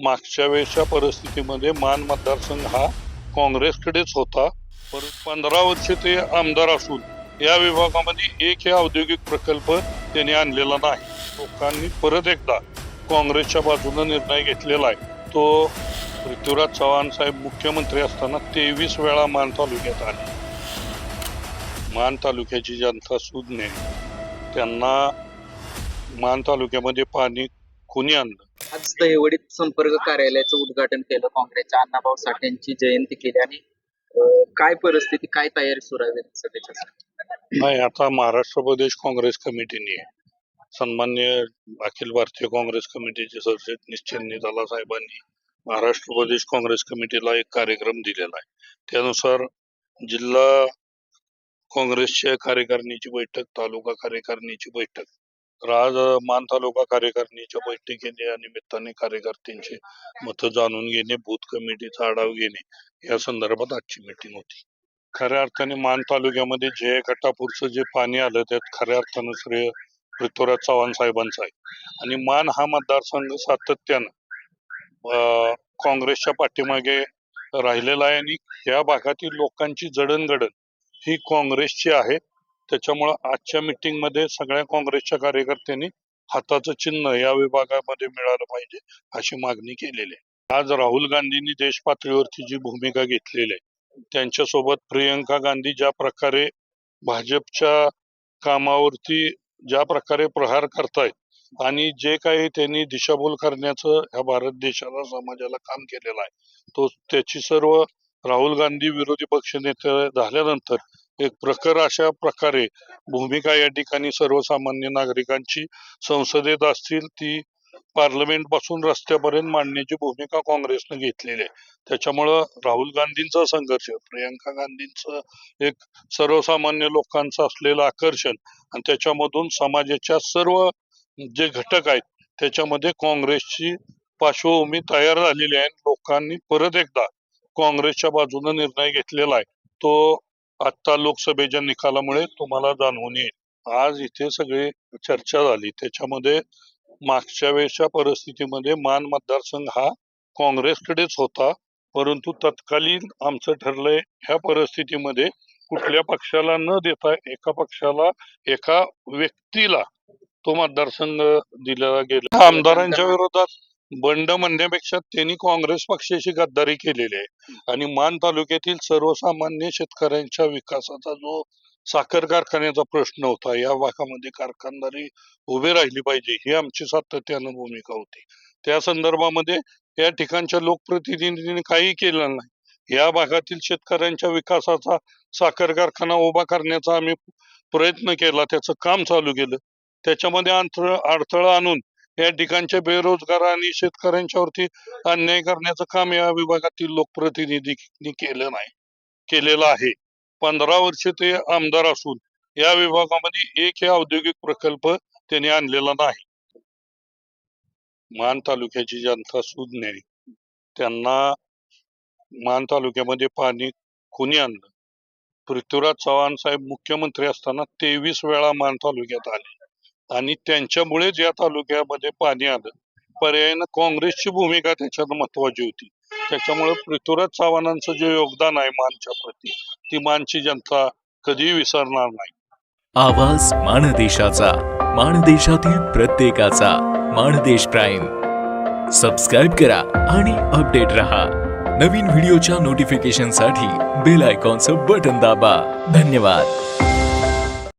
मागच्या वेळेच्या परिस्थितीमध्ये मान मतदारसंघ हा काँग्रेसकडेच होता. परत पंधरा वर्ष ते आमदार असून या विभागामध्ये एकही औद्योगिक प्रकल्प त्यांनी आणलेला नाही. लोकांनी परत एकदा काँग्रेसच्या बाजूने निर्णय घेतलेला आहे. तो पृथ्वीराज चव्हाण साहेब मुख्यमंत्री असताना तेवीस वेळा मान तालुक्यात आले. मान तालुक्याची जनता सुज्ञ त्यांना मान तालुक्यामध्ये पाणी कुणी आणलं? आज दहिवडीत संपर्क कार्यालयाचं उद्घाटन केलं काँग्रेसच्या अण्णाभाऊ साठेंची जयंती केली आणि काय परिस्थिती काय तयारी सुरू आहे नाही आता महाराष्ट्र प्रदेश काँग्रेस कमिटीने सन्मान्य अखिल भारतीय काँग्रेस कमिटीचे सरचिटणीस चन्नीताला साहेबांनी महाराष्ट्र प्रदेश काँग्रेस कमिटीला एक कार्यक्रम दिलेला आहे. त्यानुसार जिल्हा काँग्रेसच्या कार्यकारिणीची बैठक तालुका कार्यकारिणीची बैठक आज मान तालुका कार्यकारिणीच्या बैठकीने या निमित्ताने कार्यकर्त्यांची मतं जाणून घेणे बूथ कमिटीचा आढावा घेणे या संदर्भात आजची मीटिंग होती. खऱ्या अर्थाने मान तालुक्यामध्ये जे गटापूरचं जे पाणी आलं त्यात खऱ्या अर्थानं श्रेय पृथ्वीराज चव्हाण साहेबांचा आहे. आणि मान हा मतदारसंघ सातत्यानं काँग्रेसच्या पाठीमागे राहिलेला आहे आणि या भागातील लोकांची जडणघडण ही काँग्रेसची आहे. त्याच्यामुळं आजच्या मीटिंगमध्ये सगळ्या काँग्रेसच्या कार्यकर्त्यांनी हाताचं चिन्ह या विभागामध्ये मिळालं पाहिजे अशी मागणी केलेली आहे. आज राहुल गांधींनी देश पातळीवरची जी भूमिका घेतलेली आहे त्यांच्यासोबत प्रियंका गांधी ज्या प्रकारे भाजपच्या कामावरती ज्या प्रकारे प्रहार करतायत आणि जे काही त्यांनी दिशाभूल करण्याचं ह्या भारत देशाला समाजाला काम केलेलं आहे तो त्याची सर्व राहुल गांधी विरोधी पक्ष नेते झाल्यानंतर एक प्रखर अशा प्रकारे भूमिका या ठिकाणी सर्वसामान्य नागरिकांची संसदेत असतील ती पार्लमेंटपासून रस्त्यापर्यंत मांडण्याची भूमिका काँग्रेसनं घेतलेली आहे. त्याच्यामुळं राहुल गांधींचा संघर्ष प्रियंका गांधींचं एक सर्वसामान्य लोकांचं असलेलं आकर्षण आणि त्याच्यामधून समाजाच्या सर्व जे घटक आहेत त्याच्यामध्ये काँग्रेसची पार्श्वभूमी तयार झालेली आहे लोकांनी परत एकदा काँग्रेसच्या बाजूने निर्णय घेतलेला आहे. तो आता लोकसभेच्या निकालामुळे तुम्हाला जाणवून येईल. आज इथे सगळी चर्चा झाली. त्याच्यामध्ये मागच्या वेळेच्या परिस्थितीमध्ये मान मतदारसंघ हा काँग्रेसकडेच होता. परंतु तत्कालीन आमचं ठरलंय ह्या परिस्थितीमध्ये कुठल्या पक्षाला न देता एका पक्षाला एका व्यक्तीला तो मतदारसंघ दिला गेला. आमदारांच्या विरोधात बंड म्हणण्यापेक्षा त्यांनी काँग्रेस पक्षाशी गद्दारी केलेली आहे. आणि मान तालुक्यातील सर्वसामान्य शेतकऱ्यांच्या विकासाचा जो साखर कारखान्याचा प्रश्न होता या भागामध्ये कारखानदारी उभे राहिली पाहिजे ही आमची सातत्यानं भूमिका होती. त्या संदर्भामध्ये या ठिकाणच्या लोकप्रतिनिधींनी काही केलं नाही. या भागातील शेतकऱ्यांच्या विकासाचा साखर कारखाना उभा करण्याचा आम्ही प्रयत्न केला त्याचं काम चालू केलं. त्याच्यामध्ये अडथळा अडथळा आणून या ठिकाणच्या बेरोजगार आणि शेतकऱ्यांच्यावरती अन्याय करण्याचं काम या विभागातील लोकप्रतिनिधी केलं नाही केलेलं आहे. पंधरा वर्ष ते आमदार असून या विभागामध्ये एकही औद्योगिक प्रकल्प त्यांनी आणलेला नाही. मान तालुक्याची जनता सुज्ञ त्यांना मान तालुक्यामध्ये पाणी कुणी आणलं? पृथ्वीराज चव्हाण साहेब मुख्यमंत्री असताना तेवीस वेळा मान तालुक्यात आले. आणि त्यांच्यामुळेच या तालुक्यामध्ये पाणी आलं पर्यायानं काँग्रेसची भूमिका त्याच्यात महत्वाची होती. त्याच्यामुळे पृथ्वीराज चव्हाणांचं जे योगदान आहे मानच्या प्रती ती मानची जनता कधीही विसरणार नाही. आवाज माणदेशाचा माणदेशातील प्रत्येकाचा माणदेश प्राईम. सबस्क्राईब करा आणि अपडेट रहा. नवीन व्हिडिओच्या नोटिफिकेशनसाठी बेल आयकॉनचं बटन दाबा. धन्यवाद.